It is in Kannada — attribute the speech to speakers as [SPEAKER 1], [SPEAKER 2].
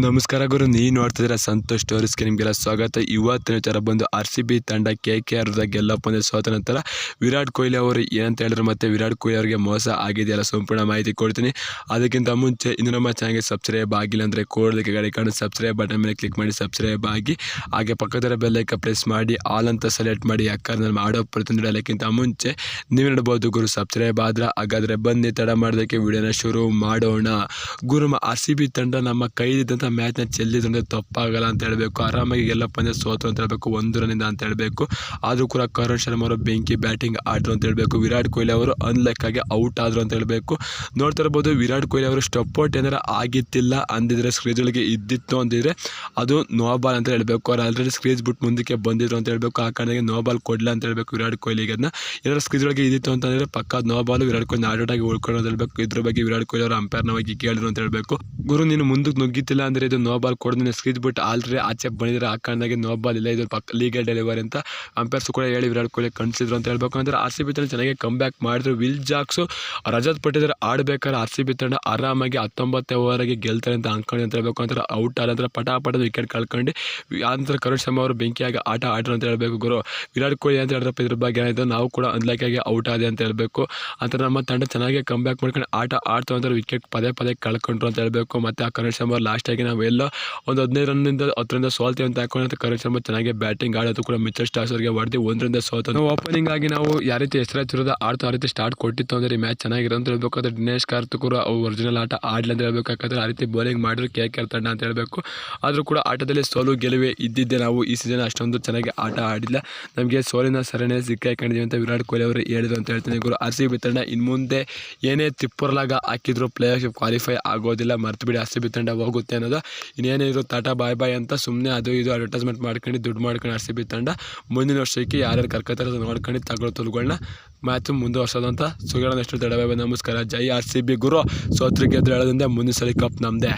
[SPEAKER 1] ನಮಸ್ಕಾರ ಗುರು ನೀ ನೋಡ್ತಿದ್ರೆ ಸಂತೋಷ್ ಸ್ಟೋರೀಸ್ಗೆ ನಿಮಗೆಲ್ಲ ಸ್ವಾಗತ. ಇವತ್ತಿನ ವಿಚಾರ ಬಂದು ಆರ್ ಸಿ ಬಿ ತಂಡ ಕೆ ಕೆ ಆರ್ ಗೆಲ್ಲ ಸೋತ ನಂತರ ವಿರಾಟ್ ಕೊಹ್ಲಿ ಅವರು ಏನಂತ ಹೇಳಿದ್ರು ಮತ್ತೆ ವಿರಾಟ್ ಕೊಹ್ಲಿ ಅವರಿಗೆ ಮೋಸ ಆಗಿದೆಯಲ್ಲ ಸಂಪೂರ್ಣ ಮಾಹಿತಿ ಕೊಡ್ತೀನಿ. ಅದಕ್ಕಿಂತ ಮುಂಚೆ ಇನ್ನು ನಮ್ಮ ಚಾನಲ್ಗೆ ಸಬ್ಸ್ಕ್ರೈಬ್ ಆಗಿಲ್ಲ ಅಂದರೆ ಕೋಡ್ಲಿಕ್ಕೆ ಗಾಡಿ ಸಬ್ಸ್ಕ್ರೈಬ್ ಬಟನ್ ಮೇಲೆ ಕ್ಲಿಕ್ ಮಾಡಿ ಸಬ್ಸ್ಕ್ರೈಬ್ ಆಗಿ. ಹಾಗೆ ಪಕ್ಕದರ ಬೆಲ್ಲೈಕ ಪ್ರೆಸ್ ಮಾಡಿ ಆಲ್ ಅಂತ ಸೆಲೆಕ್ಟ್ ಮಾಡಿ, ಯಾಕಂದ್ರೆ ನಾನು ಮಾಡೋ ಪ್ರತಿ ಅದಕ್ಕಿಂತ ಮುಂಚೆ ನೀವು ನೋಡ್ಬೋದು ಗುರು ಸಬ್ಸ್ಕ್ರೈಬ್ ಆದ್ರೆ ಹಾಗಾದರೆ ಬನ್ನಿ, ತಡ ಮಾಡೋದಕ್ಕೆ ವಿಡಿಯೋನ ಶುರು ಮಾಡೋಣ. ಗುರು ಆರ್ ಸಿ ಬಿ ತಂಡ ನಮ್ಮ ಕೈಲಿದ್ದಂಥ ಮ್ಯಾಚ್ನ ಚೆಲ್ಲಿದ್ರು ತಪ್ಪಾಗಲ್ಲ ಅಂತ ಹೇಳಬೇಕು. ಆರಾಮಾಗಿ ಎಲ್ಲ ಪಂದ್ಯ ಸೋತು ಅಂತ ಹೇಳಬೇಕು ಒಂದು ರನ್ನಿಂದ ಅಂತ ಹೇಳಬೇಕು. ಆದರೂ ಕೂಡ ಕರುಣ್ ಶರ್ಮಾ ಅವರು ಬೆಂಕಿ ಬ್ಯಾಟಿಂಗ್ ಆಡ್ರು ಅಂತ ಹೇಳಬೇಕು. ವಿರಾಟ್ ಕೊಹ್ಲಿ ಅವರು ಅನ್ಲೆಕ್ ಆಗಿ ಔಟ್ ಆದರು ಅಂತ ಹೇಳಬೇಕು. ನೋಡ್ತಾ ಇರ್ಬೋದು, ವಿರಾಟ್ ಕೊಹ್ಲಿ ಅವರು ಸ್ಟಪ್ ಔಟ್ ಏನಾರ ಆಗಿತ್ತಿಲ್ಲ ಅಂದಿದ್ರೆ ಸ್ಕ್ರೀಜ್ ಒಳಗೆ ಇದ್ದಿತ್ತು ಅಂದಿದ್ರೆ ಅದು ನೋ ಬಾಲ್ ಅಂತ ಹೇಳಬೇಕು. ಅವ್ರು ಆಲ್ರೆಡಿ ಸ್ಕ್ರೀಜ್ ಬಿಟ್ಟು ಮುಂದಕ್ಕೆ ಬಂದಿದ್ರು ಅಂತ ಹೇಳಬೇಕು. ಆ ಕಾರಣಕ್ಕೆ ನೋ ಬಾಲ್ ಕೊಡಲ ಅಂತ ಹೇಳಬೇಕು ವಿರಾಟ್ ಕೊಹ್ಲಿಗೆ. ಅದನ್ನ ಸ್ಕ್ರೀಜ್ ಒಳಗೆ ಇದ್ದಿತ್ತು ಅಂತಂದರೆ ಪಕ್ಕ ನೋ ಬಾಲ್ ವಿರಾಟ್ ಕೊಹ್ಲಿ ಆಗಿ ಉಳ್ಕೊಂಡು ಅಂತ ಹೇಳಬೇಕು. ಇದ್ರ ಬಗ್ಗೆ ವಿರಾಟ್ ಕೊಹ್ಲಿ ಅವರು ಅಂಪೈರ್ನವಾಗಿ ಕೇಳಿದ್ರು ಅಂತ ಹೇಳಬೇಕು. ಗುರು, ನೀನು ಮುಂದಕ್ಕೆ ನುಗ್ಗಿತ್ತಿಲ್ಲ ಅಂದರೆ ಇದು ನೋ ಬಾಲ್ ಕೊಡೋದನ್ನ ನೀನು ಸ್ಕ್ರೀಜ್ ಬಿಟ್ಟು ಆಲ್ರೆಡಿ ಆಚೆ ಬಂದಿದ್ರೆ. ಆ ನೋ ಬಾಲ್ ಇಲ್ಲ. ಇದು ಪಕ್ಕ ಲೀಗಲ್ ಡೆಲಿವರಿ ಅಂತ ಅಂಪೈರ್ಸ್ ಕೂಡ ಹೇಳಿ ವಿರಾಟ್ ಕೊಹ್ಲಿ ಕಣಿಸಿದ್ರು ಅಂತ ಹೇಳ್ಬೇಕು. ಅಂದ್ರೆ ಆರ್ ಸಿ ಬಿ ತಂಡ ಚೆನ್ನಾಗಿ ಕಮ್ ಬ್ಯಾಕ್ ಮಾಡಿದ್ರು. ವಿಲ್ ಜಾಕ್ಸು ರಜತ್ ಪಟ್ಟಿದ್ರೆ ಆಡ್ಬೇಕಾದ್ರೆ ಆರ್ ಸಿ ಬಿ ತಂಡ ಆರಾಮಾಗಿ ಹತ್ತೊಂಬತ್ತನೇ ಓವರ್ಗೆ ಗೆಲ್ತಾರೆ ಅಂತ ಅನ್ಕೊಂಡು ಅಂತ ಹೇಳ್ಬೇಕು. ಅಂದ್ರೆ ಔಟ್ ಆದ ನಂತರ ಪಟಾಪಟದ ವಿಕೆಟ್ ಕಳ್ಕೊಂಡು, ಆನಂತರ ನಂತರ ಕರುಣ್ ಶರ್ಮಾ ಅವರು ಬೆಂಕಿಯಾಗಿ ಆಟ ಆಡ್ರು ಅಂತ ಹೇಳ್ಬೇಕು. ಗುರು, ವಿರಾಟ್ ಕೊಹ್ಲಿ ಅಂತ ಹೇಳಿದ್ರಪ್ಪ ಇದ್ರ ಬಗ್ಗೆ ಏನಾಯ್ತು? ನಾವು ಕೂಡ ಅನ್ಲಕ್ಕಾಗಿ ಔಟ್ ಆದೆ ಅಂತ ಹೇಳ್ಬೇಕು. ಅಂತ ನಮ್ಮ ತಂಡ ಚೆನ್ನಾಗಿ ಕಮ್ ಬ್ಯಾಕ್ ಮಾಡ್ಕೊಂಡು ಆಟ ಆಡ್ತು ಅಂದ್ರೆ ವಿಕೆಟ್ ಪದೇ ಪದೇ ಕಳ್ಕೊಂಡ್ರು ಅಂತ ಹೇಳ್ಬೇಕು. ಮತ್ತೆ ಆ ಕರುಣ್ ಶರ್ಮಾ ಲಾಸ್ಟಾಗಿ ನಾವು ಎಲ್ಲ ಒಂದು ಹದಿನೈದು ರನ್ನಿಂದ ಹತ್ತರಿಂದ ಸೋಲ್ತೀವಿ ಅಂತ ಹಾಕೊಂಡು ಕರೆಕ್ಟ್ ಶರ್ಮಾ ಚೆನ್ನಾಗಿ ಬ್ಯಾಟಿಂಗ್ ಆಡೋದು ಕೂಡ ಮಿಚಲ್ ಸ್ಟಾರ್ಸ್ ಅವರಿಗೆ ಹೊಡೆದು ಒಂದರಿಂದ ಸೋತ ಓಪನಿಂಗ್ ಆಗಿ ನಾವು ಯಾವ ರೀತಿ ಹೆಸರಾಚಿರೋದು ಆಡ್ತಾ, ಆ ರೀತಿ ಸ್ಟಾರ್ಟ್ ಕೊಟ್ಟಿತ್ತು ಅಂದರೆ ಮ್ಯಾಚ್ ಚೆನ್ನಾಗಿರೋ ಅಂತ ಹೇಳ್ಬೇಕಾದ್ರೆ ದಿನೇಶ್ ಕಾರ್ತಿಕರು ಅವು ಒರಿಜಿನಲ್ ಆಟ ಆಡಲಿ ಅಂತ ಹೇಳ್ಬೇಕಾದ್ರೆ ಆ ರೀತಿ ಬೌಲಿಂಗ್ ಮಾಡಿದ್ರು ಕೆ ಕೆ ತಂಡ ಅಂತ ಹೇಳಬೇಕು. ಆದರೂ ಕೂಡ ಆಟದಲ್ಲಿ ಸೋಲು ಗೆಲುವೆ ಇದ್ದಿದ್ದೆ ನಾವು ಈ ಸೀಸನ್ ಅಷ್ಟೊಂದು ಚೆನ್ನಾಗಿ ಆಟ ಆಡಿಲ್ಲ. ನಮಗೆ ಸೋಲಿನ ಸರಣಿ ಸಿಕ್ಕಾಕೊಂಡಿದ್ದೀವಿ ಅಂತ ವಿರಾಟ್ ಕೊಹ್ಲಿ ಅವರು ಹೇಳಿದ್ರು ಅಂತ ಹೇಳ್ತೀನಿ ಗುರು. ಆರ್ ಸಿ ಬಿ ತಂಡ ಇನ್ನು ಮುಂದೆ ಏನೇ ತಿಪ್ಪರ್ಲಾಗ ಹಾಕಿದ್ರು ಪ್ಲೇ ಕ್ವಾಲಿಫೈ ಆಗೋದಿಲ್ಲ. ಮರ್ತು ಬಿಡಿ ಆರ್ ಸಿ ಹೋಗುತ್ತೆ ಅನ್ನೋದು. ಇನ್ನೇನಿದ್ರು ಟಾಟಾ ಬಾಯ್ ಬಾಯ್ ಅಂತ ಸುಮ್ಮನೆ ಅದು ಇದು ಅಡ್ವರ್ಟೈಸ್ಮೆಂಟ್ ಮಾಡ್ಕೊಂಡು ದುಡ್ಡು ಮಾಡ್ಕೊಂಡು ಆರ್ ಸಿ ತಂಡ ಮುಂದಿನ ವರ್ಷಕ್ಕೆ ಯಾರ್ಯಾರು ಕರ್ಕೊತಾರೆ ನೋಡ್ಕೊಂಡು ತಗೊಳ್ಳೋ ತುಲ್ಗಳನ್ನ ಮ್ಯಾಚು ಮುಂದೆ ಅಂತ ಸುಗಳ ಎಷ್ಟು ತಡವೇ ನಮಸ್ಕಾರ. ಜೈ ಆರ್ ಸಿ ಬಿ ಗುರು. ಸೋತ್ರಿಗೆ ಗೆದ್ದು ಹೇಳೋದ್ರಿಂದ ಮುಂದಿನ ಸಲ ಕಪ್ ನಮ್ಮದೇ